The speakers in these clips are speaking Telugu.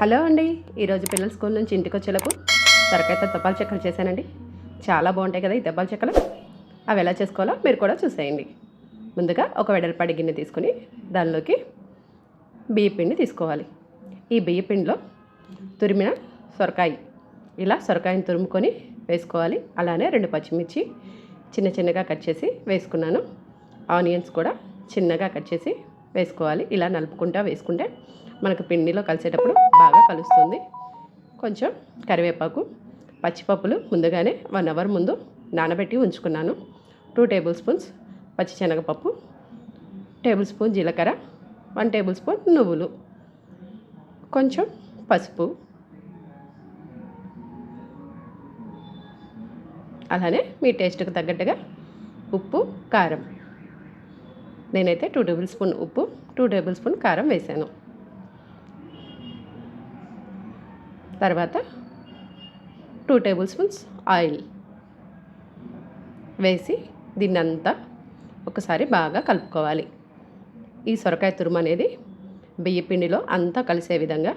హలో అండి. ఈరోజు పిల్లల స్కూల్ నుంచి ఇంటికి వచ్చేలకు సొరకాయతో తపాల చెక్కలు చేశానండి. చాలా బాగుంటాయి కదా ఈ తపాల చెక్కలు. అవి ఎలా చేసుకోవాలో మీరు కూడా చూసేయండి. ముందుగా ఒక వెడల్పాడి గిన్నె తీసుకుని దానిలోకి బియ్య పిండి తీసుకోవాలి. ఈ బియ్య పిండిలో తురిమిన సొరకాయ ఇలా సొరకాయని తురుముకొని వేసుకోవాలి. అలానే రెండు పచ్చిమిర్చి చిన్న చిన్నగా కట్ చేసి వేసుకున్నాను. ఆనియన్స్ కూడా చిన్నగా కట్ చేసి వేసుకోవాలి. ఇలా నలుపుకుంటా వేసుకుంటే మనకు పిండిలో కలిసేటప్పుడు బాగా కలుస్తుంది. కొంచెం కరివేపాకు పచ్చిపప్పులు ముందుగానే వన్ అవర్ ముందు నానబెట్టి ఉంచుకున్నాను. టూ టేబుల్ స్పూన్స్ పచ్చిశనగపప్పు టేబుల్ స్పూన్ జీలకర్ర వన్ టేబుల్ స్పూన్ నువ్వులు. కొంచెం పసుపు. అలానే మీ టేస్ట్కి తగ్గట్టుగా ఉప్పు కారం. నేనైతే టూ టేబుల్ స్పూన్ ఉప్పు టూ టేబుల్ స్పూన్ కారం వేసాను. తర్వాత టూ టేబుల్ స్పూన్స్ ఆయిల్ వేసి దీన్నంతా ఒకసారి బాగా కలుపుకోవాలి. ఈ సొరకాయ తురుము అనేది బియ్య పిండిలో అంతా కలిసే విధంగా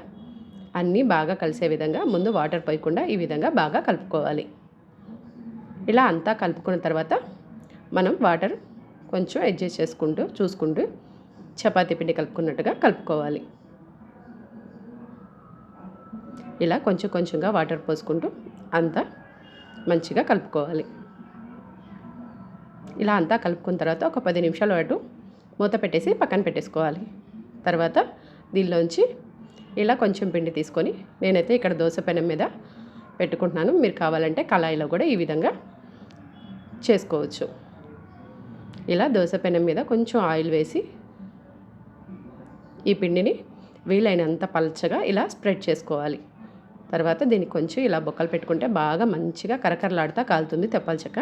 అన్నీ బాగా కలిసే విధంగా ముందు వాటర్ పోయకుండా ఈ విధంగా బాగా కలుపుకోవాలి. ఇలా అంతా కలుపుకున్న తర్వాత మనం వాటర్ కొంచెం అడ్జస్ట్ చేసుకుంటూ చూసుకుంటూ చపాతీ పిండి కలుపుకున్నట్టుగా కలుపుకోవాలి. ఇలా కొంచెం కొంచెంగా వాటర్ పోసుకుంటూ అంతా మంచిగా కలుపుకోవాలి. ఇలా అంతా కలుపుకున్న తర్వాత ఒక పది నిమిషాల పాటు మూత పెట్టేసి పక్కన పెట్టేసుకోవాలి. తర్వాత దీనిలోంచి ఇలా కొంచెం పిండి తీసుకొని నేనైతే ఇక్కడ దోశ పెనం మీద పెట్టుకుంటున్నాను. మీరు కావాలంటే కళాయిలో కూడా ఈ విధంగా చేసుకోవచ్చు. ఇలా దోశ పెనం మీద కొంచెం ఆయిల్ వేసి ఈ పిండిని వీలైనంత పలచగా ఇలా స్ప్రెడ్ చేసుకోవాలి. తర్వాత దీనికి కొంచెం ఇలా బొక్కలు పెట్టుకుంటే బాగా మంచిగా కరకరలాడుతూ కాలుతుంది తెప్పాల చెక్క.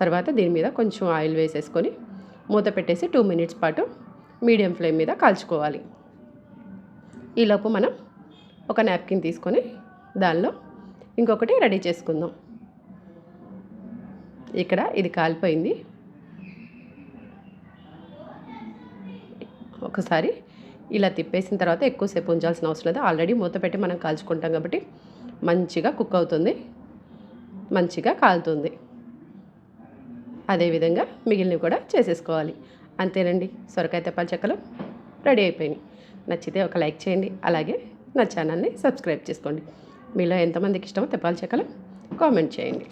తర్వాత దీని మీద కొంచెం ఆయిల్ వేసేసుకొని మూత పెట్టేసి టూ మినిట్స్ పాటు మీడియం ఫ్లేమ్ మీద కాల్చుకోవాలి. ఈలోపు మనం ఒక నాప్కిన్ తీసుకొని దానిలో ఇంకొకటి రెడీ చేసుకుందాం. ఇక్కడ ఇది కాలిపోయింది. ఒకసారి ఇలా తిప్పేసిన తర్వాత ఎక్కువసేపు ఉంచాల్సిన అవసరం లేదు. ఆల్రెడీ మూత పెట్టి మనం కాల్చుకుంటాం కాబట్టి మంచిగా కుక్ అవుతుంది. మంచిగా కాలుతుంది. అదేవిధంగా మిగిలినవి కూడా చేసేసుకోవాలి. అంతేనండి. సొరకాయ తెప్పాల చెక్కలు రెడీ అయిపోయినాయి. నచ్చితే ఒక లైక్ చేయండి. అలాగే నా ఛానల్ని సబ్స్క్రైబ్ చేసుకోండి. మీలో ఎంతమందికి ఇష్టమో తెప్పాల చెక్కలు కామెంట్ చేయండి.